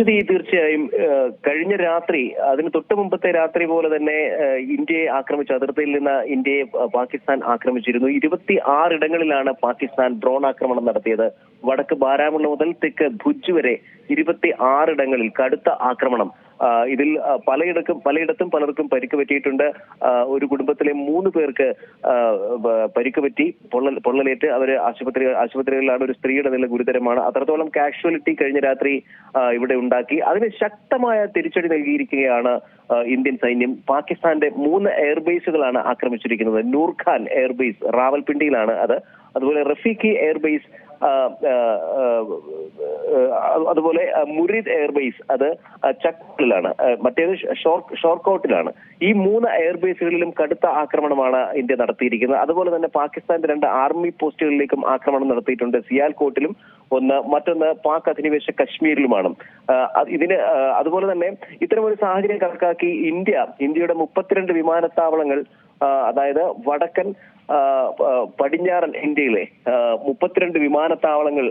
അശ്വതി തീർച്ചയായും കഴിഞ്ഞ രാത്രി അതിന് തൊട്ട് മുമ്പത്തെ രാത്രി പോലെ തന്നെ ഇന്ത്യയെ ആക്രമിച്ചു അതിർത്തിയിൽ നിന്ന് ഇന്ത്യയെ പാകിസ്ഥാൻ ആക്രമിച്ചിരുന്നു. ഇരുപത്തി ആറിടങ്ങളിലാണ് പാകിസ്ഥാൻ ഡ്രോൺ ആക്രമണം നടത്തിയത്. വടക്ക് ബാരാമുള്ള മുതൽ തെക്ക് ഭുജ് വരെ ഇരുപത്തി ആറിടങ്ങളിൽ കടുത്ത ആക്രമണം. ഇതിൽ പലയിടക്കും പലയിടത്തും പലർക്കും പരിക്ക് പറ്റിയിട്ടുണ്ട്. ഒരു കുടുംബത്തിലെ മൂന്ന് പേർക്ക് പരിക്ക് പറ്റി. പൊള്ളൽ പൊള്ളലേറ്റ് അവർ ആശുപത്രി ആശുപത്രികളിലാണ് ഒരു സ്ത്രീയുടെ നില ഗുരുതരമാണ്. അത്രത്തോളം കാഷ്വാലിറ്റി കഴിഞ്ഞ രാത്രി ഇവിടെ ഉണ്ടാക്കി. അതിന് ശക്തമായ തിരിച്ചടി നൽകിയിരിക്കുകയാണ് ഇന്ത്യൻ സൈന്യം. പാകിസ്ഥാന്റെ മൂന്ന് എയർബേസുകളാണ് ആക്രമിച്ചിരിക്കുന്നത്. നൂർഖാൻ എയർബേസ് റാവൽപിണ്ടിയിലാണ് അത്. അതുപോലെ റഫീഖി എയർബേസ് അതുപോലെ മുരീദ് എയർബേസ് അത് ആ, മറ്റേത് ഷോർക്ക് ഷോർക്കോട്ടിലാണ്. ഈ മൂന്ന് എയർബേസുകളിലും കടുത്ത ആക്രമണമാണ് ഇന്ത്യ നടത്തിയിരിക്കുന്നത്. അതുപോലെ തന്നെ പാകിസ്ഥാന്റെ രണ്ട് ആർമി പോസ്റ്റുകളിലേക്കും ആക്രമണം നടത്തിയിട്ടുണ്ട്. സിയാൽകോട്ടിലും ഒന്ന് മറ്റൊന്ന് പാക് അധിനിവേശ കശ്മീരിലുമാണ്. ഇതിന് അതുപോലെ തന്നെ ഇത്തരമൊരു സാഹചര്യം കണക്കാക്കി ഇന്ത്യ ഇന്ത്യയുടെ മുപ്പത്തിരണ്ട് വിമാനത്താവളങ്ങൾ അതായത് വടക്കൻ പടിഞ്ഞാറൻ ഇന്ത്യയിലെ മുപ്പത്തിരണ്ട് വിമാനത്താവളങ്ങൾ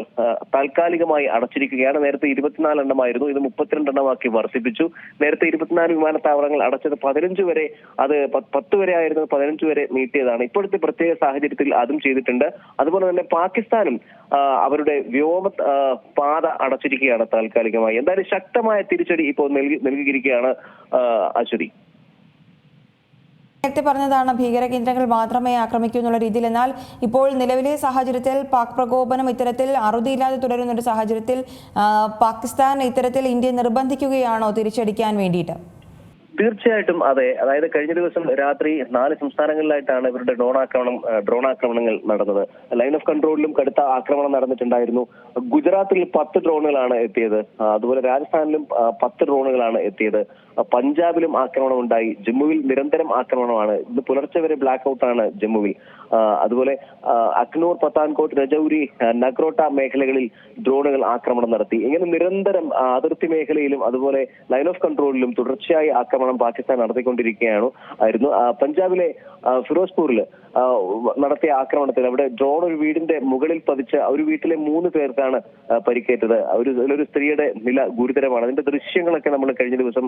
താൽക്കാലികമായി അടച്ചിരിക്കുകയാണ്. നേരത്തെ ഇരുപത്തിനാല് എണ്ണമായിരുന്നു. ഇത് മുപ്പത്തിരണ്ട് എണ്ണമാക്കി വർദ്ധിപ്പിച്ചു. നേരത്തെ ഇരുപത്തിനാല് വിമാനത്താവളങ്ങൾ അടച്ചത് പതിനഞ്ച് വരെ അത് പത്ത് വരെ ആയിരുന്നത് പതിനഞ്ച് വരെ നീട്ടിയതാണ്. ഇപ്പോഴത്തെ പ്രത്യേക സാഹചര്യത്തിൽ അതും ചെയ്തിട്ടുണ്ട്. അതുപോലെ തന്നെ പാകിസ്ഥാനും അവരുടെ വ്യോമ ആ, പാത അടച്ചിരിക്കുകയാണ് താൽക്കാലികമായി. എന്തായാലും ശക്തമായ തിരിച്ചടി ഇപ്പോൾ നൽകി നൽകിയിരിക്കുകയാണ് അശ്വതി. നേരത്തെ പറഞ്ഞതാണ് ഭീകര കേന്ദ്രങ്ങൾ മാത്രമേ ആക്രമിക്കൂ എന്നുള്ള രീതിയിൽ. എന്നാൽ ഇപ്പോൾ നിലവിലെ സാഹചര്യത്തിൽ പാക് പ്രകോപനം ഇത്തരത്തിൽ അറുതിയില്ലാതെ തുടരുന്ന ഒരു സാഹചര്യത്തിൽ പാകിസ്ഥാൻ ഇത്തരത്തിൽ ഇന്ത്യ നിർബന്ധിക്കുകയാണോ തിരിച്ചടിക്കാൻ വേണ്ടിയിട്ട്? തീർച്ചയായിട്ടും അതെ. അതായത് കഴിഞ്ഞ ദിവസം രാത്രി നാല് സംസ്ഥാനങ്ങളിലായിട്ടാണ് ഇവരുടെ ഡ്രോൺ ആക്രമണം ഡ്രോൺ ആക്രമണങ്ങൾ നടന്നത്. ലൈൻ ഓഫ് കൺട്രോളിലും കടുത്ത ആക്രമണം നടന്നിട്ടുണ്ടായിരുന്നു. ഗുജറാത്തിൽ പത്ത് ഡ്രോണുകളാണ് എത്തിയത്. അതുപോലെ രാജസ്ഥാനിലും പത്ത് ഡ്രോണുകളാണ് എത്തിയത്. പഞ്ചാബിലും ആക്രമണം ഉണ്ടായി. ജമ്മുവിൽ നിരന്തരം ആക്രമണമാണ്. ഇന്ന് പുലർച്ചെ വരെ ബ്ലാക്ക് ഔട്ടാണ് ജമ്മുവിൽ. അതുപോലെ അക്നൂർ പത്താൻകോട്ട് രജൌരി നഗ്രോട്ട മേഖലകളിൽ ഡ്രോണുകൾ ആക്രമണം നടത്തി. ഇങ്ങനെ നിരന്തരം അതിർത്തി മേഖലയിലും അതുപോലെ ലൈൻ ഓഫ് കൺട്രോളിലും തുടർച്ചയായി ആക്രമണം പാകിസ്ഥാൻ നടത്തിക്കൊണ്ടിരിക്കുകയാണ് ആയിരുന്നു. പഞ്ചാബിലെ ഫിറോസ്പൂരിൽ നടത്തിയ ആക്രമണത്തിൽ. അവിടെ ഡ്രോൺ ഒരു വീടിന്റെ മുകളിൽ പതിച്ച് ഒരു വീട്ടിലെ മൂന്ന് പേർക്കാണ് പരിക്കേറ്റത്. ഒരു ഒരു സ്ത്രീയുടെ നില ഗുരുതരമാണ്. അതിന്റെ ദൃശ്യങ്ങളൊക്കെ നമ്മൾ കഴിഞ്ഞ ദിവസം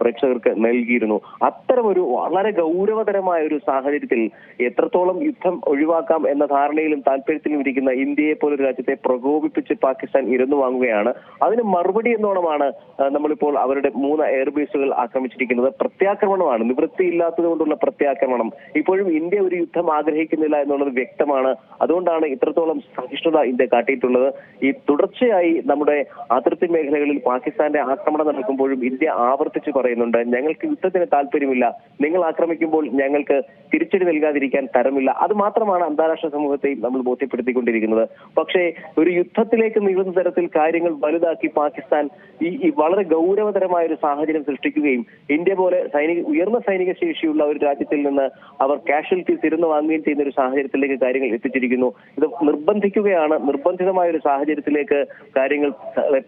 പ്രേക്ഷകർക്ക് നൽകിയിരുന്നു. അത്തരം ഒരു വളരെ ഗൗരവതരമായ ഒരു സാഹചര്യത്തിൽ എത്രത്തോളം യുദ്ധം ഒഴിവാക്കാം എന്ന ധാരണയിലും താല്പര്യത്തിലും ഇരിക്കുന്ന ഇന്ത്യയെ പോലൊരു രാജ്യത്തെ പ്രകോപിപ്പിച്ച് പാകിസ്ഥാൻ ഇരുന്നു വാങ്ങുകയാണ്. അതിന് മറുപടി എന്നോണമാണ് നമ്മളിപ്പോൾ അവരുടെ മൂന്ന് എയർബേസുകൾ ആക്രമിച്ചിരിക്കുന്നത്. പ്രത്യാക്രമണമാണ്. നിവൃത്തിയില്ലാത്തത് കൊണ്ടുള്ള പ്രത്യാക്രമണം. ഇപ്പോഴും ഇന്ത്യ ഒരു യുദ്ധം ആഗ്രഹിക്കുന്നില്ല എന്നുള്ളത് വ്യക്തമാണ്. അതുകൊണ്ടാണ് ഇത്രത്തോളം സഹിഷ്ണുത ഇന്ത്യ കാട്ടിയിട്ടുള്ളത്. ഈ തുടർച്ചയായി നമ്മുടെ അതിർത്തി മേഖലകളിൽ പാകിസ്ഥാന്റെ ആക്രമണം നടക്കുമ്പോഴും ഇന്ത്യ ആവർത്തിച്ച് പറയുന്നുണ്ട് ഞങ്ങൾക്ക് യുദ്ധത്തിന് താല്പര്യമില്ല. നിങ്ങൾ ആക്രമിക്കുമ്പോൾ ഞങ്ങൾക്ക് തിരിച്ചടി നൽകാതിരിക്കാൻ തരമില്ല. അത് മാത്രമാണ് അന്താരാഷ്ട്ര സമൂഹത്തെയും നമ്മൾ ബോധ്യപ്പെടുത്തിക്കൊണ്ടിരിക്കുന്നത്. പക്ഷേ ഒരു യുദ്ധത്തിലേക്ക് നീളുന്ന തരത്തിൽ കാര്യങ്ങൾ വലുതാക്കി പാകിസ്ഥാൻ ഈ വളരെ ഗൗരവതരമായ ഒരു സാഹചര്യം സൃഷ്ടിക്കുകയും ഇന്ത്യ പോലെ സൈനിക ഉയർന്ന സൈനിക ശേഷിയുള്ള ഒരു രാജ്യത്തിൽ നിന്ന് അവർ കാഷ്വലിറ്റീസ് ഇരുന്ന് വാങ്ങുകയും ചെയ്യുന്ന ഒരു സാഹചര്യത്തിലേക്ക് കാര്യങ്ങൾ എത്തിച്ചിരിക്കുന്നു. ഇത് നിർബന്ധിക്കുകയാണ്. നിർബന്ധിതമായ ഒരു സാഹചര്യത്തിലേക്ക് കാര്യങ്ങൾ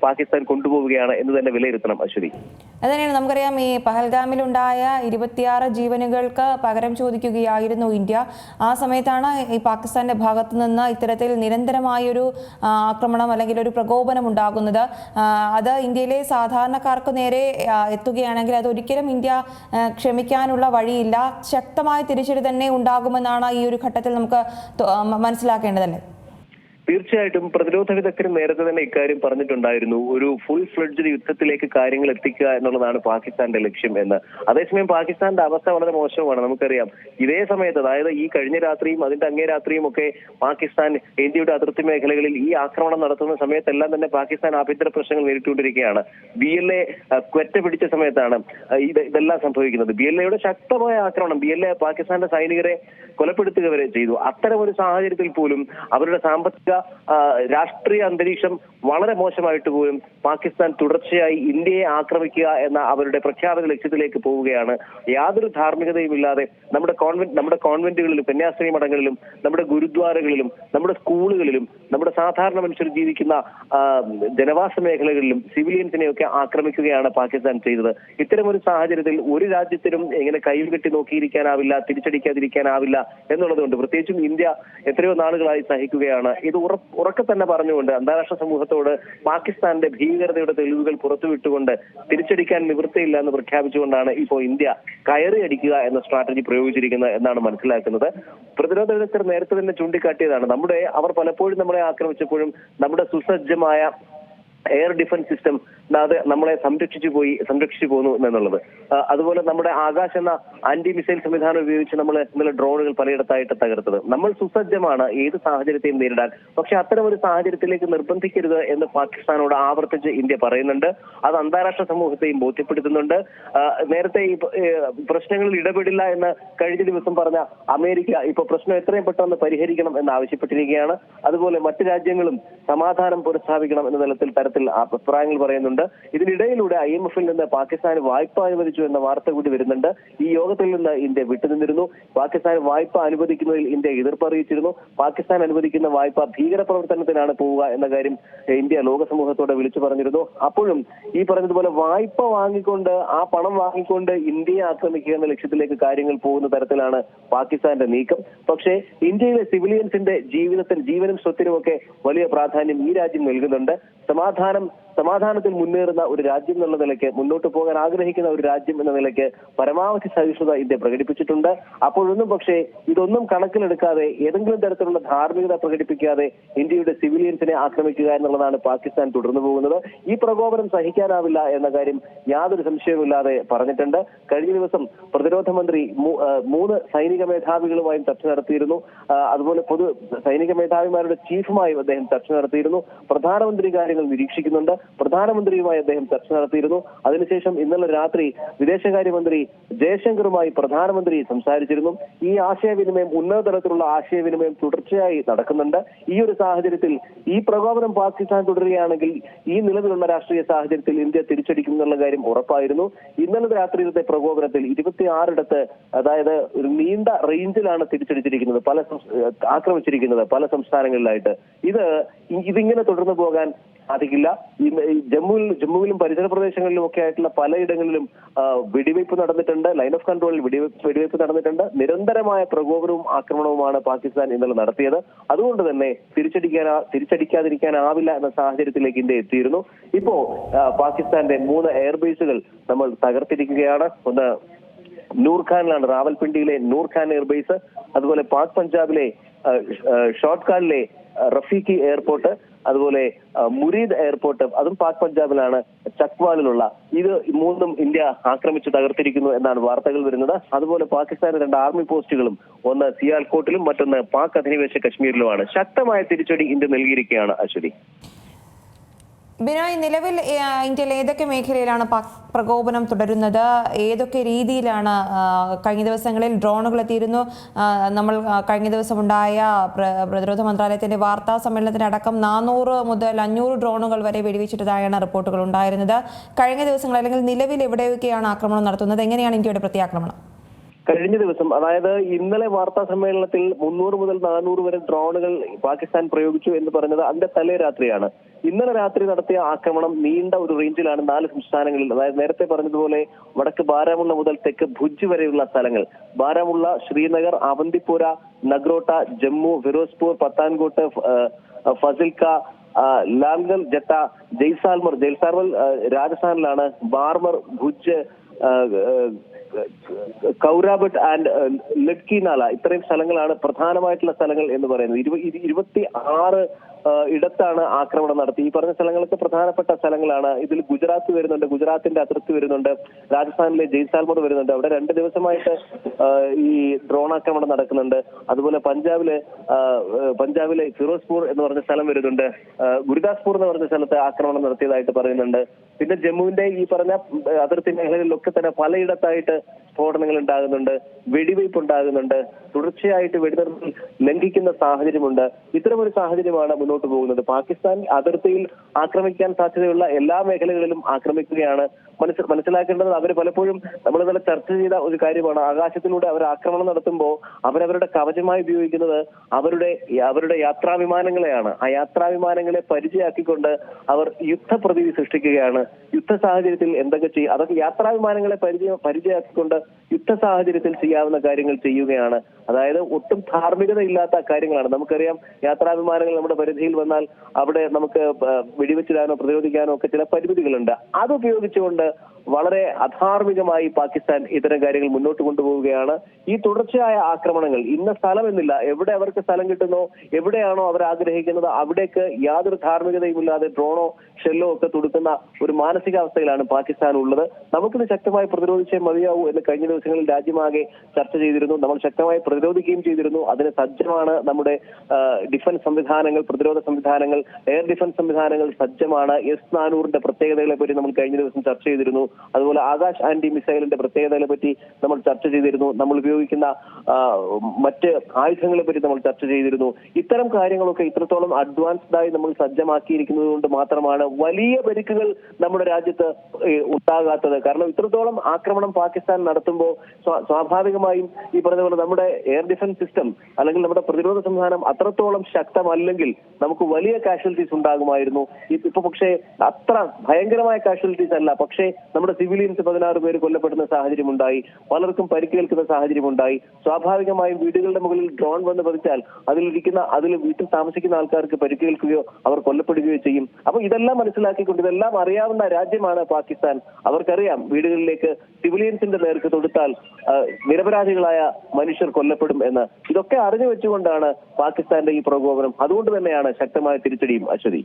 പാകിസ്ഥാൻ കൊണ്ടുപോവുകയാണ് എന്ന് തന്നെ വിലയിരുത്തണം അശ്വതി. അതന്നെയാണ്. നമുക്കറിയാം ഈ പഹൽഗാമിലുണ്ടായ ഇരുപത്തിയാറ് ജീവനുകൾക്ക് പകരം ചോദിക്കുകയായിരുന്നു ഇന്ത്യ. ആ സമയത്താണ് ഈ പാകിസ്ഥാന്റെ ഭാഗത്തു നിന്ന് ഇത്തരത്തിൽ നിരന്തരമായൊരു ആക്രമണം അല്ലെങ്കിൽ ഒരു പ്രകോപനം ഉണ്ടാകുന്നത്. അത് ഇന്ത്യയിലെ സാധാരണക്കാർക്ക് നേരെ എത്തുകയാണെങ്കിൽ അതൊരിക്കലും ഇന്ത്യ ക്ഷമിക്കാനുള്ള വഴിയില്ല. ശക്തമായ തിരിച്ചടി തന്നെ ഉണ്ടാകുമെന്നാണ് ഈ ഒരു ഘട്ടത്തിൽ നമുക്ക് മനസ്സിലാക്കേണ്ടതല്ലേ തീർച്ചയായിട്ടും പ്രതിരോധ വിദഗ്ധരും നേരത്തെ തന്നെ ഇക്കാര്യം പറഞ്ഞിട്ടുണ്ടായിരുന്നു. ഒരു ഫുൾ ഫ്ലഡ്ജ് യുദ്ധത്തിലേക്ക് കാര്യങ്ങൾ എത്തിക്കുക എന്നുള്ളതാണ് പാകിസ്ഥാന്റെ ലക്ഷ്യം എന്ന്. അതേസമയം പാകിസ്ഥാന്റെ അവസ്ഥ വളരെ മോശമാണ് നമുക്കറിയാം. ഇതേ സമയത്ത് അതായത് ഈ കഴിഞ്ഞ രാത്രിയും അതിന്റെ അങ്ങേ രാത്രിയും ഒക്കെ പാകിസ്ഥാൻ ഇന്ത്യയുടെ അതിർത്തി മേഖലകളിൽ ഈ ആക്രമണം നടത്തുന്ന സമയത്തെല്ലാം തന്നെ പാകിസ്ഥാൻ ആഭ്യന്തര പ്രശ്നങ്ങൾ നേരിട്ടുകൊണ്ടിരിക്കുകയാണ്. ബി എൽ എ ക്വറ്റ പിടിച്ച സമയത്താണ് ഇത് ഇതെല്ലാം സംഭവിക്കുന്നത്. ബി എൽ എയുടെ ശക്തമായ ആക്രമണം ബി എൽ എ പാകിസ്ഥാന്റെ സൈനികരെ കൊലപ്പെടുത്തുക വരെ ചെയ്തു. അത്തരം ഒരു സാഹചര്യത്തിൽ പോലും അവരുടെ സാമ്പത്തിക രാഷ്ട്രീയ അന്തരീക്ഷം വളരെ മോശമായിട്ട് പോലും പാകിസ്ഥാൻ തുടർച്ചയായി ഇന്ത്യയെ ആക്രമിക്കുക എന്ന അവരുടെ പ്രഖ്യാപന ലക്ഷ്യത്തിലേക്ക് പോവുകയാണ്. യാതൊരു ധാർമ്മികതയും ഇല്ലാതെ നമ്മുടെ കോൺവെന്റ് നമ്മുടെ കോൺവെന്റുകളിലും കന്യാസ്ത്രീ മഠങ്ങളിലും നമ്മുടെ ഗുരുദ്വാരകളിലും നമ്മുടെ സ്കൂളുകളിലും നമ്മുടെ സാധാരണ മനുഷ്യർ ജീവിക്കുന്ന ജനവാസ മേഖലകളിലും സിവിലിയൻസിനെയൊക്കെ ആക്രമിക്കുകയാണ് പാകിസ്ഥാൻ ചെയ്തത്. ഇത്തരമൊരു സാഹചര്യത്തിൽ ഒരു രാജ്യത്തിനും എങ്ങനെ കയ്യിൽ കെട്ടി നോക്കിയിരിക്കാനാവില്ല തിരിച്ചടിക്കാതിരിക്കാനാവില്ല എന്നുള്ളതുകൊണ്ട് പ്രത്യേകിച്ചും ഇന്ത്യ എത്രയോ നാളുകളായി സഹിക്കുകയാണ്. ഇത് ഉറക്കെ തന്നെ പറഞ്ഞുകൊണ്ട് അന്താരാഷ്ട്ര സമൂഹത്തോട് പാകിസ്ഥാന്റെ ഭീകരതയുടെ തെളിവുകൾ പുറത്തുവിട്ടുകൊണ്ട് തിരിച്ചടിക്കാൻ നിവൃത്തിയില്ല എന്ന് പ്രഖ്യാപിച്ചുകൊണ്ടാണ് ഇപ്പോൾ ഇന്ത്യ കയറി അടിക്കുക എന്ന സ്ട്രാറ്റജി പ്രയോഗിച്ചിരിക്കുന്നത് എന്നാണ് മനസ്സിലാക്കുന്നത്. പ്രതിരോധ വിദഗ്ധർ നേരത്തെ തന്നെ ചൂണ്ടിക്കാട്ടിയതാണ്. നമ്മുടെ അവർ പലപ്പോഴും നമ്മളെ ആക്രമിച്ചപ്പോഴും നമ്മുടെ സുസജ്ജമായ എയർ ഡിഫൻസ് സിസ്റ്റം അത് നമ്മളെ സംരക്ഷിച്ചു പോയി സംരക്ഷിച്ചു പോന്നു എന്നുള്ളത്. അതുപോലെ നമ്മുടെ ആകാശ എന്ന ആന്റി മിസൈൽ സംവിധാനം ഉപയോഗിച്ച് നമ്മൾ ഇന്നലെ ഡ്രോണുകൾ പലയിടത്തായിട്ട് തകർത്തത്. നമ്മൾ സുസജ്ജമാണ് ഏത് സാഹചര്യത്തെയും നേരിടാൻ. പക്ഷെ അത്തരം ഒരു സാഹചര്യത്തിലേക്ക് നിർബന്ധിക്കരുത് എന്ന് പാകിസ്ഥാനോട് ആവർത്തിച്ച് ഇന്ത്യ പറയുന്നുണ്ട്. അത് അന്താരാഷ്ട്ര സമൂഹത്തെയും ബോധ്യപ്പെടുത്തുന്നുണ്ട്. നേരത്തെ ഈ പ്രശ്നങ്ങളിൽ ഇടപെടില്ല എന്ന് കഴിഞ്ഞ ദിവസം പറഞ്ഞ അമേരിക്ക ഇപ്പൊ പ്രശ്നം എത്രയും പെട്ടെന്ന് പരിഹരിക്കണം എന്ന് ആവശ്യപ്പെട്ടിരിക്കുകയാണ്. അതുപോലെ മറ്റു രാജ്യങ്ങളും സമാധാനം പുനഃസ്ഥാപിക്കണം എന്ന തലത്തിൽ തരത്തിൽ അഭിപ്രായങ്ങൾ പറയുന്നുണ്ട്. ഇതിനിടയിലൂടെ ഐ എം എഫിൽ നിന്ന് പാകിസ്ഥാന് വായ്പ അനുവദിച്ചു എന്ന വാർത്ത കൂടി വരുന്നുണ്ട്. ഈ യോഗത്തിൽ നിന്ന് ഇന്ത്യ വിട്ടുനിന്നിരുന്നു. പാകിസ്ഥാൻ വായ്പ അനുവദിക്കുന്നതിൽ ഇന്ത്യ എതിർപ്പ് അറിയിച്ചിരുന്നു. പാകിസ്ഥാൻ അനുവദിക്കുന്ന വായ്പ ഭീകര പ്രവർത്തനത്തിനാണ് പോവുക എന്ന കാര്യം ഇന്ത്യ ലോക സമൂഹത്തോടെ വിളിച്ചു പറഞ്ഞിരുന്നു. അപ്പോഴും ഈ പറഞ്ഞതുപോലെ വായ്പ വാങ്ങിക്കൊണ്ട് ആ പണം വാങ്ങിക്കൊണ്ട് ഇന്ത്യയെ ആക്രമിക്കുക എന്ന ലക്ഷ്യത്തിലേക്ക് കാര്യങ്ങൾ പോകുന്ന തരത്തിലാണ് പാകിസ്ഥാന്റെ നീക്കം. പക്ഷേ ഇന്ത്യയിലെ സിവിലിയൻസിന്റെ ജീവിതത്തിൽ ജീവനും സ്വത്തിനുമൊക്കെ വലിയ പ്രാധാന്യം ഈ രാജ്യം നൽകുന്നുണ്ട്. സമാധാനം സംസ്ഥാനം സമാധാനത്തിൽ മുന്നേറുന്ന ഒരു രാജ്യം എന്നുള്ള നിലയ്ക്ക് മുന്നോട്ട് പോകാൻ ആഗ്രഹിക്കുന്ന ഒരു രാജ്യം എന്ന നിലയ്ക്ക് പരമാവധി സഹിഷ്ണുത ഇന്ത്യ പ്രകടിപ്പിച്ചിട്ടുണ്ട്. അപ്പോഴൊന്നും പക്ഷേ ഇതൊന്നും കണക്കിലെടുക്കാതെ ഏതെങ്കിലും തരത്തിലുള്ള ധാർമ്മികത പ്രകടിപ്പിക്കാതെ ഇന്ത്യയുടെ സിവിലിയൻസിനെ ആക്രമിക്കുക എന്നുള്ളതാണ് പാകിസ്ഥാൻ തുടർന്നു പോകുന്നത്. ഈ പ്രകോപനം സഹിക്കാനാവില്ല എന്ന കാര്യം യാതൊരു സംശയവുമില്ലാതെ പറഞ്ഞിട്ടുണ്ട്. കഴിഞ്ഞ ദിവസം പ്രതിരോധ മന്ത്രി മൂന്ന് സൈനിക മേധാവികളുമായും ചർച്ച നടത്തിയിരുന്നു. അതുപോലെ പൊതു സൈനിക മേധാവിമാരുടെ ചീഫുമായും അദ്ദേഹം ചർച്ച നടത്തിയിരുന്നു. പ്രധാനമന്ത്രി കാര്യങ്ങൾ നിരീക്ഷിക്കുന്നുണ്ട്. പ്രധാനമന്ത്രിയുമായി അദ്ദേഹം ചർച്ച നടത്തിയിരുന്നു. അതിനുശേഷം ഇന്നലെ രാത്രി വിദേശകാര്യമന്ത്രി ജയശങ്കറുമായി പ്രധാനമന്ത്രി സംസാരിച്ചിരുന്നു. ഈ ആശയവിനിമയം ഉന്നത തലത്തിലുള്ള ആശയവിനിമയം തുടർച്ചയായി നടക്കുന്നുണ്ട്. ഈ ഒരു സാഹചര്യത്തിൽ ഈ പ്രകോപനം പാകിസ്ഥാൻ തുടരുകയാണെങ്കിൽ ഈ നിലവിലുള്ള രാഷ്ട്രീയ സാഹചര്യത്തിൽ ഇന്ത്യ തിരിച്ചടിക്കും എന്നുള്ള കാര്യം ഉറപ്പായിരുന്നു. ഇന്നലെ രാത്രിയിലത്തെ പ്രകോപനത്തിൽ ഇരുപത്തിയാറിടത്ത് അതായത് ഒരു നീണ്ട റേഞ്ചിലാണ് തിരിച്ചടിച്ചിരിക്കുന്നത്. പല ആക്രമിച്ചിരിക്കുന്നത് പല സംസ്ഥാനങ്ങളിലായിട്ട്. ഇത് ഇതിങ്ങനെ തുടർന്നു പോകാൻ സാധിക്കില്ല. ഇന്ന് ജമ്മുവിൽ ജമ്മുവിലും പരിസര പ്രദേശങ്ങളിലും ഒക്കെ ആയിട്ടുള്ള പലയിടങ്ങളിലും വെടിവയ്പ് നടന്നിട്ടുണ്ട്. ലൈൻ ഓഫ് കൺട്രോളിൽ വെടിവയ്പ് വെടിവയ്പ് നടന്നിട്ടുണ്ട്. നിരന്തരമായ പ്രകോപനവും ആക്രമണവുമാണ് പാകിസ്ഥാൻ ഇന്നലെ നടത്തിയത്. അതുകൊണ്ട് തന്നെ തിരിച്ചടിക്കാൻ തിരിച്ചടിക്കാതിരിക്കാനാവില്ല എന്ന സാഹചര്യത്തിലേക്ക് ഇന്ത്യ എത്തിയിരുന്നു. ഇപ്പോ പാകിസ്ഥാന്റെ മൂന്ന് എയർബേസുകൾ നമ്മൾ തകർത്തിരിക്കുകയാണ്. ഒന്ന് നൂർഖാനിലാണ്. റാവൽപിണ്ടിയിലെ നൂർഖാൻ എയർബേസ് അതുപോലെ പാക് പഞ്ചാബിലെ ഷോർട്ട്കാലിലെ റഫീഖി എയർപോർട്ട് അതുപോലെ മുരീദ് എയർപോർട്ട് അതും പാക് പഞ്ചാബിലാണ് ചക്വാലിലുള്ള. ഇത് മൂന്നും ഇന്ത്യ ആക്രമിച്ച് തകർത്തിരിക്കുന്നു എന്നാണ് വാർത്തകൾ വരുന്നത്. അതുപോലെ പാകിസ്ഥാന് രണ്ട് ആർമി പോസ്റ്റുകളും ഒന്ന് സിയാൽകോട്ടിലും മറ്റൊന്ന് പാക് അധിനിവേശ കശ്മീരിലുമാണ്. ശക്തമായ തിരിച്ചടി ഇന്ത്യ നൽകിയിരിക്കുകയാണ് അശ്വതി. ബിനോയ് നിലവിൽ ഇന്ത്യയിൽ ഏതൊക്കെ മേഖലയിലാണ് പ്രകോപനം തുടരുന്നത്? ഏതൊക്കെ രീതിയിലാണ് കഴിഞ്ഞ ദിവസങ്ങളിൽ ഡ്രോണുകൾ എത്തിയിരുന്നു? നമ്മൾ കഴിഞ്ഞ ദിവസം ഉണ്ടായ പ്രതിരോധ മന്ത്രാലയത്തിന്റെ വാർത്താ സമ്മേളനത്തിനടക്കം നാനൂറ് മുതൽ അഞ്ഞൂറ് ഡ്രോണുകൾ വരെ വെടിവെച്ചിട്ടതായാണ് റിപ്പോർട്ടുകൾ ഉണ്ടായിരുന്നത്. കഴിഞ്ഞ ദിവസങ്ങൾ അല്ലെങ്കിൽ നിലവിൽ എവിടെയൊക്കെയാണ് ആക്രമണം നടത്തുന്നത്? എങ്ങനെയാണ് ഇന്ത്യയുടെ പ്രത്യാക്രമണം? കഴിഞ്ഞ ദിവസം അതായത് ഇന്നലെ വാർത്താ സമ്മേളനത്തിൽ മുന്നൂറ് മുതൽ നാനൂറ് വരെ ഡ്രോണുകൾ പാകിസ്ഥാൻ പ്രയോഗിച്ചു എന്ന് പറഞ്ഞത് അതിന്റെ തലേ രാത്രിയാണ്. ഇന്നലെ രാത്രി നടത്തിയ ആക്രമണം നീണ്ട ഒരു റേഞ്ചിലാണ് നാല് സംസ്ഥാനങ്ങളിൽ. അതായത് നേരത്തെ പറഞ്ഞതുപോലെ വടക്ക് ബാരാമുള്ള മുതൽ തെക്ക് ഭുജ് വരെയുള്ള സ്ഥലങ്ങൾ. ബാരാമുള്ള ശ്രീനഗർ അവന്തിപ്പുര നഗ്രോട്ട ജമ്മു ഫിറോസ്പൂർ പത്താൻകോട്ട് ഫസിൽക്ക ലാൽഗൽ ജട്ട ജയ്സാൽമർ. ജയ്സാൽമർ രാജസ്ഥാനിലാണ്. ബാർമർ ഭുജ് കൗരാബട്ട് ആൻഡ് ലഡ്കി നാല ഇത്രയും സ്ഥലങ്ങളാണ് പ്രധാനമായിട്ടുള്ള സ്ഥലങ്ങൾ എന്ന് പറയുന്നത്. ഇരുപ- ഇരു- ഇരുപത്തി ആറ് ഇടത്താണ് ആക്രമണം നടത്തി. ഈ പറഞ്ഞ സ്ഥലങ്ങളൊക്കെ പ്രധാനപ്പെട്ട സ്ഥലങ്ങളാണ്. ഇതിൽ ഗുജറാത്ത് വരുന്നുണ്ട്. ഗുജറാത്തിന്റെ അതിർത്തി വരുന്നുണ്ട്. രാജസ്ഥാനിലെ ജയ്സാൽമർ വരുന്നുണ്ട്. അവിടെ രണ്ട് ദിവസമായിട്ട് ഈ ഡ്രോൺ ആക്രമണം നടക്കുന്നുണ്ട്. അതുപോലെ പഞ്ചാബിലെ പഞ്ചാബിലെ ഫിറോസ്പൂർ എന്ന് പറഞ്ഞ സ്ഥലം വരുന്നുണ്ട്. ഗുരുദാസ്പൂർ എന്ന് പറഞ്ഞ സ്ഥലത്ത് ആക്രമണം നടത്തിയതായിട്ട് പറയുന്നുണ്ട്. പിന്നെ ജമ്മുവിന്റെ ഈ പറഞ്ഞ അതിർത്തി മേഖലകളിലൊക്കെ തന്നെ പലയിടത്തായിട്ട് സ്ഫോടനങ്ങൾ ഉണ്ടാകുന്നുണ്ട്. വെടിവയ്പ് ഉണ്ടാകുന്നുണ്ട്. തുടർച്ചയായിട്ട് വെടിനിർത്തൽ ലംഘിക്കുന്ന സാഹചര്യമുണ്ട്. ഇത്തരമൊരു സാഹചര്യമാണ് മുന്നോട്ട് പോകുന്നത്. പാകിസ്ഥാൻ അതിർത്തിയിൽ ആക്രമിക്കാൻ സാധ്യതയുള്ള എല്ലാ മേഖലകളിലും ആക്രമിക്കുകയാണ്. മനസ്സിൽ മനസ്സിലാക്കേണ്ടത് അവർ പലപ്പോഴും നമ്മൾ ഇന്നലെ ചർച്ച ചെയ്ത ഒരു കാര്യമാണ്. ആകാശത്തിലൂടെ അവർ ആക്രമണം നടത്തുമ്പോൾ അവരവരുടെ കവചമായി ഉപയോഗിക്കുന്നത് അവരുടെ അവരുടെ യാത്രാവിമാനങ്ങളെയാണ്. ആ യാത്രാവിമാനങ്ങളെ പരിചയാക്കിക്കൊണ്ട് അവർ യുദ്ധപ്രതിവിധി സൃഷ്ടിക്കുകയാണ്. യുദ്ധ സാഹചര്യത്തിൽ എന്തൊക്കെ ചെയ്യും? അതൊക്കെ യാത്രാവിമാനങ്ങളെ പരിചയ പരിചയാക്കിക്കൊണ്ട് യുദ്ധ സാഹചര്യത്തിൽ ചെയ്യാവുന്ന കാര്യങ്ങൾ ചെയ്യുകയാണ്. അതായത് ഒട്ടും ധാർമ്മികത ഇല്ലാത്ത കാര്യങ്ങളാണ്. നമുക്കറിയാം യാത്രാവിമാനങ്ങൾ നമ്മുടെ പരിധിയിൽ വന്നാൽ അവിടെ നമുക്ക് വെടിവെച്ചിടാനോ പ്രതിരോധിക്കാനോ ഒക്കെ ചില പരിമിതികളുണ്ട്. അതുപയോഗിച്ചുകൊണ്ട് വളരെ അധാർമികമായി പാകിസ്ഥാൻ ഇത്തരം കാര്യങ്ങൾ മുന്നോട്ട് കൊണ്ടുപോവുകയാണ്. ഈ തുടർച്ചയായ ആക്രമണങ്ങൾ ഇന്ന സ്ഥലമെന്നില്ല. എവിടെ അവർക്ക് സ്ഥലം കിട്ടുന്നോ? എവിടെയാണോ അവർ ആഗ്രഹിക്കുന്നത്? അവിടേക്ക് യാതൊരു ധാർമ്മികതയും ഇല്ലാതെ ഡ്രോണോ ഷെല്ലോ ഒക്കെ തുടുക്കുന്ന ഒരു മാനസികാവസ്ഥയിലാണ് പാകിസ്ഥാൻ ഉള്ളത്. നമുക്കിത് ശക്തമായി പ്രതിരോധിച്ചേ മതിയാവൂ എന്ന് കഴിഞ്ഞ ദിവസങ്ങളിൽ രാജ്യമാകെ ചർച്ച ചെയ്തിരുന്നു. നമ്മൾ ശക്തമായി പ്രതിരോധിക്കുകയും ചെയ്തിരുന്നു. അതിന് സജ്ജമാണ് നമ്മുടെ ഡിഫൻസ് സംവിധാനങ്ങൾ പ്രതിരോധ സംവിധാനങ്ങൾ എയർ ഡിഫൻസ് സംവിധാനങ്ങൾ സജ്ജമാണ്. എസ് നാനൂറിന്റെ പ്രത്യേകതകളെ പറ്റി നമ്മൾ കഴിഞ്ഞ ദിവസം ചർച്ച ചെയ്തിരുന്നു. അതുപോലെ ആകാശ് ആന്റി മിസൈലിന്റെ പ്രത്യേകതകളെ പറ്റി നമ്മൾ ചർച്ച ചെയ്തിരുന്നു. നമ്മൾ ഉപയോഗിക്കുന്ന മറ്റ് ആയുധങ്ങളെ പറ്റി നമ്മൾ ചർച്ച ചെയ്തിരുന്നു. ഇത്തരം കാര്യങ്ങളൊക്കെ ഇത്രത്തോളം അഡ്വാൻസ്ഡ് ആയി നമ്മൾ സജ്ജമാക്കിയിരിക്കുന്നത് കൊണ്ട് മാത്രമാണ് വലിയ പരിക്കുകൾ നമ്മുടെ രാജ്യത്ത് ഉണ്ടാകാത്തത്. കാരണം ഇത്രത്തോളം ആക്രമണം പാകിസ്ഥാൻ നടത്തുമ്പോൾ സ്വാഭാവികമായും ഈ പറഞ്ഞ പോലെ നമ്മുടെ എയർ ഡിഫൻസ് സിസ്റ്റം അല്ലെങ്കിൽ നമ്മുടെ പ്രതിരോധ സംവിധാനം അത്രത്തോളം ശക്തമല്ലെങ്കിൽ നമുക്ക് വലിയ കാഷ്വൽറ്റീസ് ഉണ്ടാകുമായിരുന്നു. ഇപ്പൊ പക്ഷേ അത്ര ഭയങ്കരമായ കാഷ്വൽറ്റീസ് അല്ല. പക്ഷേ നമ്മുടെ സിവിലിയൻസ് പതിനാറ് പേര് കൊല്ലപ്പെടുന്ന സാഹചര്യമുണ്ടായി. പലർക്കും പരിക്കേൽക്കുന്ന സാഹചര്യമുണ്ടായി. സ്വാഭാവികമായും വീടുകളുടെ മുകളിൽ ഡ്രോൺ വന്ന് പതിച്ചാൽ അതിലിരിക്കുന്ന അതിൽ വീട്ടിൽ താമസിക്കുന്ന ആൾക്കാർക്ക് പരിക്കേൽക്കുകയോ അവർ കൊല്ലപ്പെടുകയോ ചെയ്യും. അപ്പൊ ഇതെല്ലാം മനസ്സിലാക്കിക്കൊണ്ട് ഇതെല്ലാം അറിയാവുന്ന രാജ്യമാണ് പാകിസ്ഥാൻ. അവർക്കറിയാം വീടുകളിലേക്ക് സിവിലിയൻസിന്റെ നേർക്ക് തൊടുത്താൽ നിരപരാധികളായ മനുഷ്യർ കൊല്ലപ്പെടും എന്ന്. ഇതൊക്കെ അറിഞ്ഞു വെച്ചുകൊണ്ടാണ് പാകിസ്ഥാന്റെ ഈ പ്രകോപനം. അതുകൊണ്ട് തന്നെയാണ് ശക്തമായ തിരിച്ചടിയും അശ്വതി.